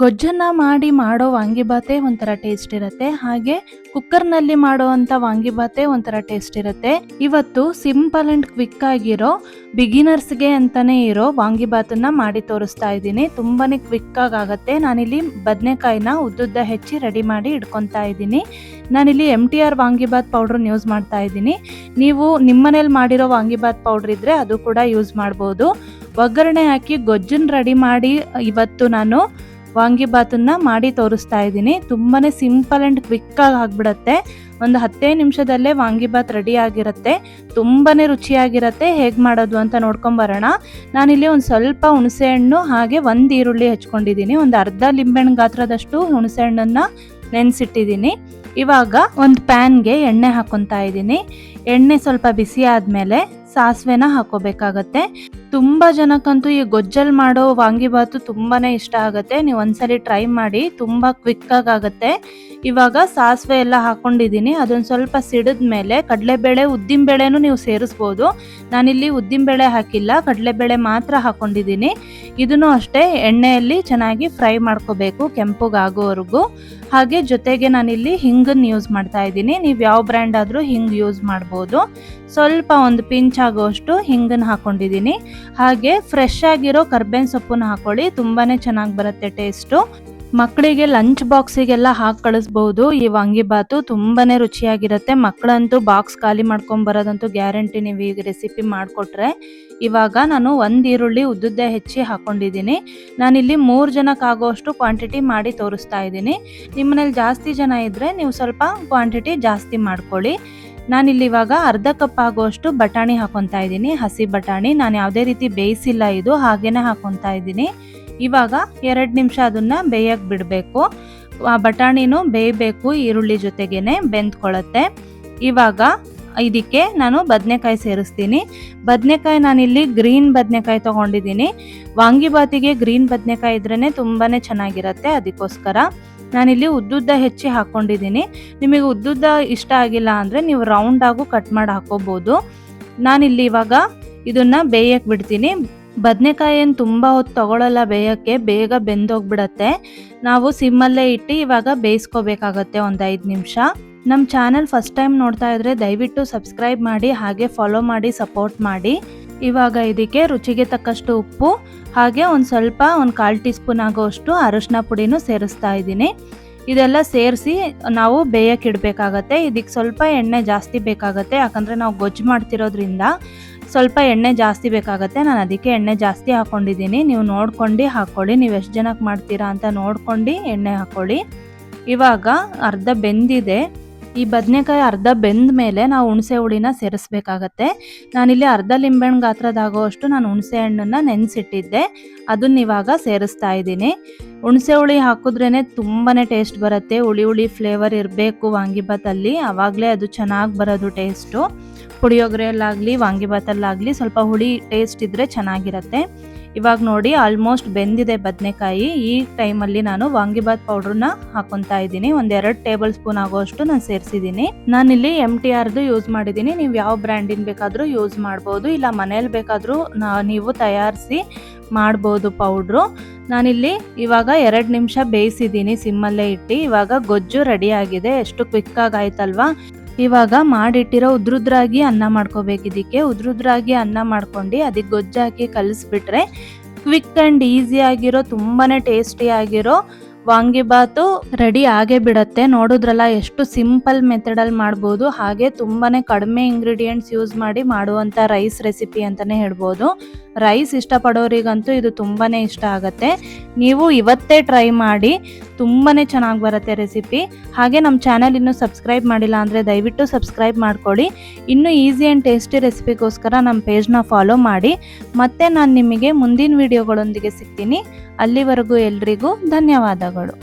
ಗೊಜ್ಜನ್ನ ಮಾಡಿ ಮಾಡೋ ವಾಂಗಿಬಾತೆ ಒಂಥರ ಟೇಸ್ಟ್ ಇರುತ್ತೆ. ಹಾಗೆ ಕುಕ್ಕರ್ನಲ್ಲಿ ಮಾಡುವಂಥ ವಾಂಗಿಬಾತೆ ಒಂಥರ ಟೇಸ್ಟ್ ಇರುತ್ತೆ. ಇವತ್ತು ಸಿಂಪಲ್ ಅಂಡ್ ಕ್ವಿಕ್ ಆಗಿರೋ ಬಿಗಿನರ್ಸ್ಗೆ ಅಂತಾನೆ ಇರೋ ವಾಂಗಿಬಾತನ್ನ ಮಾಡಿ ತೋರಿಸ್ತಾ ಇದ್ದೀನಿ. ತುಂಬಾನೇ ಕ್ವಿಕ್ ಆಗಿ ಆಗುತ್ತೆ. ನಾನಿಲ್ಲಿ ಬದನೆಕಾಯಿನ ಉದ್ದುದ್ದ ಹೆಚ್ಚಿ ರೆಡಿ ಮಾಡಿ ಇಟ್ಕೊತಾ ಇದ್ದೀನಿ. ನಾನಿಲ್ಲಿ ಎಂ ಟಿ ಆರ್ ವಾಂಗಿಬಾತ್ ಪೌಡ್ರನ್ನ ಯೂಸ್ ಮಾಡ್ತಾ ಇದ್ದೀನಿ. ನೀವು ನಿಮ್ಮನೇಲಿ ಮಾಡಿರೋ ವಾಂಗಿಬಾತ್ ಪೌಡ್ರ್ ಇದ್ರೆ ಅದು ಕೂಡ ಯೂಸ್ ಮಾಡ್ಬೋದು. ಒಗ್ಗರಣೆ ಹಾಕಿ ಗೊಜ್ಜನ್ನ ರೆಡಿ ಮಾಡಿ ಇವತ್ತು ನಾನು ವಾಂಗಿಬಾತನ್ನ ಮಾಡಿ ತೋರಿಸ್ತಾ ಇದ್ದೀನಿ. ತುಂಬಾನೇ ಸಿಂಪಲ್ ಆ್ಯಂಡ್ ಕ್ವಿಕ್ಕಾಗಿ ಆಗಿಬಿಡತ್ತೆ. ಒಂದು ಹತ್ತೇ ನಿಮಿಷದಲ್ಲೇ ವಾಂಗಿಬಾತ್ ರೆಡಿ ಆಗಿರುತ್ತೆ. ತುಂಬಾ ರುಚಿಯಾಗಿರುತ್ತೆ. ಹೇಗೆ ಮಾಡೋದು ಅಂತ ನೋಡ್ಕೊಂಬರೋಣ ನಾನಿಲ್ಲಿ ಒಂದು ಸ್ವಲ್ಪ ಹುಣಸೆಹಣ್ಣು ಹಾಗೆ ಒಂದು ಈರುಳ್ಳಿ ಹೆಚ್ಕೊಂಡಿದ್ದೀನಿ. ಒಂದು ಅರ್ಧ ಲಿಂಬೆಹಣ್ಣು ಗಾತ್ರದಷ್ಟು ಹುಣಸೆಹಣ್ಣನ್ನು ನೆನೆಸಿಟ್ಟಿದ್ದೀನಿ. ಇವಾಗ ಒಂದು ಪ್ಯಾನ್ಗೆ ಎಣ್ಣೆ ಹಾಕೊತಾ ಇದ್ದೀನಿ. ಎಣ್ಣೆ ಸ್ವಲ್ಪ ಬಿಸಿ ಆದಮೇಲೆ ಸಾಸಿವೆನ ಹಾಕೋಬೇಕಾಗತ್ತೆ. ತುಂಬ ಜನಕ್ಕಂತೂ ಈ ಗೊಜ್ಜಲ್ ಮಾಡೋ ವಾಂಗಿಬಾತು ತುಂಬಾ ಇಷ್ಟ ಆಗುತ್ತೆ. ನೀವು ಒಂದ್ಸಲಿ ಟ್ರೈ ಮಾಡಿ, ತುಂಬ ಕ್ವಿಕ್ ಆಗುತ್ತೆ ಇವಾಗ ಸಾಸಿವೆ ಎಲ್ಲ ಹಾಕೊಂಡಿದ್ದೀನಿ. ಅದೊಂದು ಸ್ವಲ್ಪ ಸಿಡಿದ ಮೇಲೆ ಕಡಲೆಬೇಳೆ, ಉದ್ದಿನಬೇಳೆನೂ ನೀವು ಸೇರಿಸ್ಬೋದು. ನಾನಿಲ್ಲಿ ಉದ್ದಿನಬೇಳೆ ಹಾಕಿಲ್ಲ. ಕಡಲೆಬೇಳೆ ಮಾತ್ರ ಹಾಕೊಂಡಿದ್ದೀನಿ. ಇದನ್ನು ಅಷ್ಟೇ ಎಣ್ಣೆಯಲ್ಲಿ ಚೆನ್ನಾಗಿ ಫ್ರೈ ಮಾಡ್ಕೋಬೇಕು ಕೆಂಪುಗಾಗೋವರೆಗೂ. ಹಾಗೆ ಜೊತೆಗೆ ನಾನಿಲ್ಲಿ ಹಿಂಗನ್ನು ಯೂಸ್ ಮಾಡ್ತಾ ಇದ್ದೀನಿ. ನೀವು ಯಾವ ಬ್ರ್ಯಾಂಡ್ ಆದರೂ ಹಿಂಗೆ ಯೂಸ್ ಮಾಡ್ಬೋದು. ಸ್ವಲ್ಪ ಒಂದು ಪಿಂಚ್ ಆಗೋಷ್ಟು ಹಿಂಗನ್ನು ಹಾಕೊಂಡಿದ್ದೀನಿ. ಹಾಗೆ ಫ್ರೆಶ್ ಆಗಿರೋ ಕರ್ಬೇವಿನ ಸೊಪ್ಪನ್ನ ಹಾಕೊಳ್ಳಿ ತುಂಬಾ ಚೆನ್ನಾಗಿ ಬರುತ್ತೆ ಟೇಸ್ಟು ಮಕ್ಕಳಿಗೆ ಲಂಚ್ ಬಾಕ್ಸಿಗೆಲ್ಲ ಹಾಕಿ ಕಳಿಸ್ಬೋದು. ಈ ವಾಂಗಿಬಾತು ತುಂಬಾ ರುಚಿಯಾಗಿರುತ್ತೆ. ಮಕ್ಕಳಂತೂ ಬಾಕ್ಸ್ ಖಾಲಿ ಮಾಡ್ಕೊಂಬರೋದಂತೂ ಗ್ಯಾರಂಟಿ ನೀವು ಈಗ ರೆಸಿಪಿ ಮಾಡಿಕೊಟ್ರೆ. ಇವಾಗ ನಾನು ಒಂದು ಈರುಳ್ಳಿ ಉದ್ದುದ್ದ ಹೆಚ್ಚಿ ಹಾಕೊಂಡಿದ್ದೀನಿ. ನಾನಿಲ್ಲಿ ಮೂರು ಜನಕ್ಕೆ ಆಗೋಷ್ಟು ಕ್ವಾಂಟಿಟಿ ಮಾಡಿ ತೋರಿಸ್ತಾ ಇದ್ದೀನಿ. ನಿಮ್ಮನೇಲಿ ಜಾಸ್ತಿ ಜನ ಇದ್ದರೆ ನೀವು ಸ್ವಲ್ಪ ಕ್ವಾಂಟಿಟಿ ಜಾಸ್ತಿ ಮಾಡ್ಕೊಳ್ಳಿ. ನಾನಿಲ್ಲಿ ಇವಾಗ ಅರ್ಧ ಕಪ್ ಆಗೋಷ್ಟು ಬಟಾಣಿ ಹಾಕೊತಾ ಇದ್ದೀನಿ. ಹಸಿ ಬಟಾಣಿ. ನಾನು ಯಾವುದೇ ರೀತಿ ಬೇಯಿಸಿಲ್ಲ ಇದು, ಹಾಗೇನೆ ಹಾಕೊತಾ ಇದ್ದೀನಿ. ಇವಾಗ ಎರಡು ನಿಮಿಷ ಅದನ್ನು ಬೇಯಕ್ಕೆ ಬಿಡಬೇಕು. ಆ ಬಟಾಣಿನೂ ಬೇಯಬೇಕು, ಈರುಳ್ಳಿ ಜೊತೆಗೇ ಬೆಂದ್ಕೊಳ್ಳುತ್ತೆ. ಇವಾಗ ಇದಕ್ಕೆ ನಾನು ಬದನೆಕಾಯಿ ಸೇರಿಸ್ತೀನಿ. ಬದನೆಕಾಯಿ ನಾನಿಲ್ಲಿ ಗ್ರೀನ್ ಬದನೆಕಾಯಿ ತೊಗೊಂಡಿದ್ದೀನಿ. ವಾಂಗಿಬಾತಿಗೆ ಗ್ರೀನ್ ಬದನೆಕಾಯಿ ಇದ್ರೇ ತುಂಬಾ ಚೆನ್ನಾಗಿರುತ್ತೆ ಅದಕ್ಕೋಸ್ಕರ. ನಾನಿಲ್ಲಿ ಉದ್ದುದ್ದ ಹೆಚ್ಚಿ ಹಾಕೊಂಡಿದ್ದೀನಿ. ನಿಮಗೆ ಉದ್ದುದ್ದ ಇಷ್ಟ ಆಗಿಲ್ಲ ಅಂದರೆ ನೀವು ರೌಂಡಾಗೂ ಕಟ್ ಮಾಡಿ ಹಾಕೋಬೋದು. ನಾನಿಲ್ಲಿ ಇವಾಗ ಇದನ್ನು ಬೇಯಕ್ಕೆ ಬಿಡ್ತೀನಿ. ಬದನೆಕಾಯಿ ಏನು ತುಂಬ ಹೊತ್ತು ತಗೊಳ್ಳಲ್ಲ ಬೇಯೋಕ್ಕೆ, ಬೇಗ ಬೆಂದೋಗ್ಬಿಡತ್ತೆ. ನಾವು ಸಿಮ್ಮಲ್ಲೇ ಇಟ್ಟು ಇವಾಗ ಬೇಯಿಸ್ಕೋಬೇಕಾಗತ್ತೆ ಒಂದು ಐದು ನಿಮಿಷ. ನಮ್ಮ ಚಾನಲ್ ಫಸ್ಟ್ ಟೈಮ್ ನೋಡ್ತಾ ಇದ್ರೆ ದಯವಿಟ್ಟು ಸಬ್ಸ್ಕ್ರೈಬ್ ಮಾಡಿ, ಹಾಗೆ ಫಾಲೋ ಮಾಡಿ ಸಪೋರ್ಟ್ ಮಾಡಿ. ಇವಾಗ ಇದಕ್ಕೆ ರುಚಿಗೆ ತಕ್ಕಷ್ಟು ಉಪ್ಪು, ಹಾಗೆ ಒಂದು ಸ್ವಲ್ಪ ಒಂದು ಕಾಲು ಟೀ ಸ್ಪೂನ್ ಆಗೋಷ್ಟು ಅರಶಿನ ಪುಡಿನೂ ಸೇರಿಸ್ತಾ ಇದ್ದೀನಿ. ಇದೆಲ್ಲ ಸೇರಿಸಿ ನಾವು ಬೇಯಕ್ಕೆ ಇಡಬೇಕಾಗತ್ತೆ. ಇದಕ್ಕೆ ಸ್ವಲ್ಪ ಎಣ್ಣೆ ಜಾಸ್ತಿ ಬೇಕಾಗತ್ತೆ. ಯಾಕಂದರೆ ನಾವು ಗೊಜ್ಜು ಮಾಡ್ತಿರೋದ್ರಿಂದ ಸ್ವಲ್ಪ ಎಣ್ಣೆ ಜಾಸ್ತಿ ಬೇಕಾಗತ್ತೆ. ನಾನು ಅದಕ್ಕೆ ಎಣ್ಣೆ ಜಾಸ್ತಿ ಹಾಕ್ಕೊಂಡಿದ್ದೀನಿ ನೀವು ನೋಡ್ಕೊಂಡು ಹಾಕ್ಕೊಳ್ಳಿ. ನೀವು ಎಷ್ಟು ಜನಕ್ಕೆ ಮಾಡ್ತೀರಾ ಅಂತ ನೋಡ್ಕೊಂಡು ಎಣ್ಣೆ ಹಾಕ್ಕೊಳ್ಳಿ. ಇವಾಗ ಅರ್ಧ ಬೆಂದಿದೆ. ಈ ಬದನೆಕಾಯಿ ಅರ್ಧ ಬೆಂದ ಮೇಲೆ ನಾವು ಹುಣಸೆ ಹುಳಿನ ಸೇರಿಸ್ಬೇಕಾಗತ್ತೆ. ನಾನಿಲ್ಲಿ ಅರ್ಧ ಲಿಂಬೆಹಣ್ಣು ಗಾತ್ರದಾಗುವಷ್ಟು ನಾನು ಹುಣಸೆ ಹಣ್ಣನ್ನು ನೆನೆಸಿಟ್ಟಿದ್ದೆ. ಅದನ್ನ ಇವಾಗ ಸೇರಿಸ್ತಾ ಇದ್ದೀನಿ. ಹುಣಸೆ ಹುಳಿ ಹಾಕಿದ್ರೇ ತುಂಬಾ ಟೇಸ್ಟ್ ಬರುತ್ತೆ. ಹುಳಿ ಹುಳಿ ಫ್ಲೇವರ್ ಇರಬೇಕು ವಾಂಗಿಬಾತಲ್ಲಿ. ಆವಾಗಲೇ ಅದು ಚೆನ್ನಾಗಿ ಬರೋದು ಟೇಸ್ಟು. ಪುಳಿಯೋಗರೆಯಲ್ಲಾಗಲಿ ವಾಂಗಿಬಾತಲ್ಲಾಗಲಿ ಸ್ವಲ್ಪ ಹುಳಿ ಟೇಸ್ಟ್ ಇದ್ದರೆ ಚೆನ್ನಾಗಿರುತ್ತೆ. ಇವಾಗ ನೋಡಿ ಆಲ್ಮೋಸ್ಟ್ ಬೆಂದಿದೆ ಬದನೆಕಾಯಿ. ಈ ಟೈಮಲ್ಲಿ ನಾನು ವಾಂಗಿಬಾತ್ ಪೌಡ್ರನ್ನ ಹಾಕೊತಾ ಇದ್ದೀನಿ. ಒಂದೆರಡು ಟೇಬಲ್ ಸ್ಪೂನ್ ಆಗೋಷ್ಟು ನಾನು ಸೇರಿಸಿದ್ದೀನಿ. ನಾನಿಲ್ಲಿ ಎಂ ಟಿ ಆರ್ದು ಯೂಸ್ ಮಾಡಿದ್ದೀನಿ. ನೀವು ಯಾವ ಬ್ರ್ಯಾಂಡಿನ ಬೇಕಾದರೂ ಯೂಸ್ ಮಾಡ್ಬೋದು. ಇಲ್ಲ ಮನೇಲಿ ಬೇಕಾದರೂ ನೀವು ತಯಾರಿಸಿ ಮಾಡ್ಬೋದು ಪೌಡ್ರು ನಾನಿಲ್ಲಿ ಇವಾಗ ಎರಡು ನಿಮಿಷ ಬೇಯಿಸಿದ್ದೀನಿ ಸಿಮ್ಮಲ್ಲೇ ಇಟ್ಟು. ಇವಾಗ ಗೊಜ್ಜು ರೆಡಿ ಆಗಿದೆ. ಎಷ್ಟು ಕ್ವಿಕ್ಕಾಗಿ ಆಯ್ತಲ್ವಾ? ಇವಾಗ ಮಾಡಿಟ್ಟಿರೋ ಉದ್ರುದ್ರಾಗಿ ಅನ್ನ ಮಾಡ್ಕೋಬೇಕು ಇದಕ್ಕೆ ಉದ್ರುದ್ರಾಗಿ ಅನ್ನ ಮಾಡ್ಕೊಂಡು ಅದಕ್ಕೆ ಗೊಜ್ಜಾಕಿ ಕಲಿಸ್ಬಿಟ್ರೆ ಕ್ವಿಕ್ ಆ್ಯಂಡ್ ಈಸಿ ಆಗಿರೋ ತುಂಬಾ ಟೇಸ್ಟಿ ಆಗಿರೋ ವಾಂಗಿಬಾತು ರೆಡಿ ಆಗೇ ಬಿಡತ್ತೆ. ನೋಡಿದ್ರಲ್ಲ ಎಷ್ಟು ಸಿಂಪಲ್ ಮೆಥಡಲ್ಲಿ ಮಾಡ್ಬೋದು, ಹಾಗೆ ತುಂಬಾ ಕಡಿಮೆ ಇಂಗ್ರೀಡಿಯೆಂಟ್ಸ್ ಯೂಸ್ ಮಾಡಿ ಮಾಡುವಂಥ ರೈಸ್ ರೆಸಿಪಿ ಅಂತಲೇ ಹೇಳ್ಬೋದು. ರೈಸ್ ಇಷ್ಟಪಡೋರಿಗಂತೂ ಇದು ತುಂಬಾ ಇಷ್ಟ ಆಗುತ್ತೆ. ನೀವು ಇವತ್ತೇ ಟ್ರೈ ಮಾಡಿ ತುಂಬಾ ಚೆನ್ನಾಗಿ ಬರುತ್ತೆ ರೆಸಿಪಿ ಹಾಗೆ ನಮ್ಮ ಚಾನಲ್ ಇನ್ನೂ ಸಬ್ಸ್ಕ್ರೈಬ್ ಮಾಡಿಲ್ಲ ಅಂದರೆ ದಯವಿಟ್ಟು ಸಬ್ಸ್ಕ್ರೈಬ್ ಮಾಡ್ಕೊಳ್ಳಿ. ಇನ್ನೂ ಈಸಿ ಆ್ಯಂಡ್ ಟೇಸ್ಟಿ ರೆಸಿಪಿಗೋಸ್ಕರ ನಮ್ಮ ಪೇಜ್ನ ಫಾಲೋ ಮಾಡಿ. ಮತ್ತೆ ನಾನು ನಿಮಗೆ ಮುಂದಿನ ವಿಡಿಯೋಗಳೊಂದಿಗೆ ಸಿಗ್ತೀನಿ. ಅಲ್ಲಿವರೆಗೂ ಎಲ್ರಿಗೂ ಧನ್ಯವಾದಗಳು.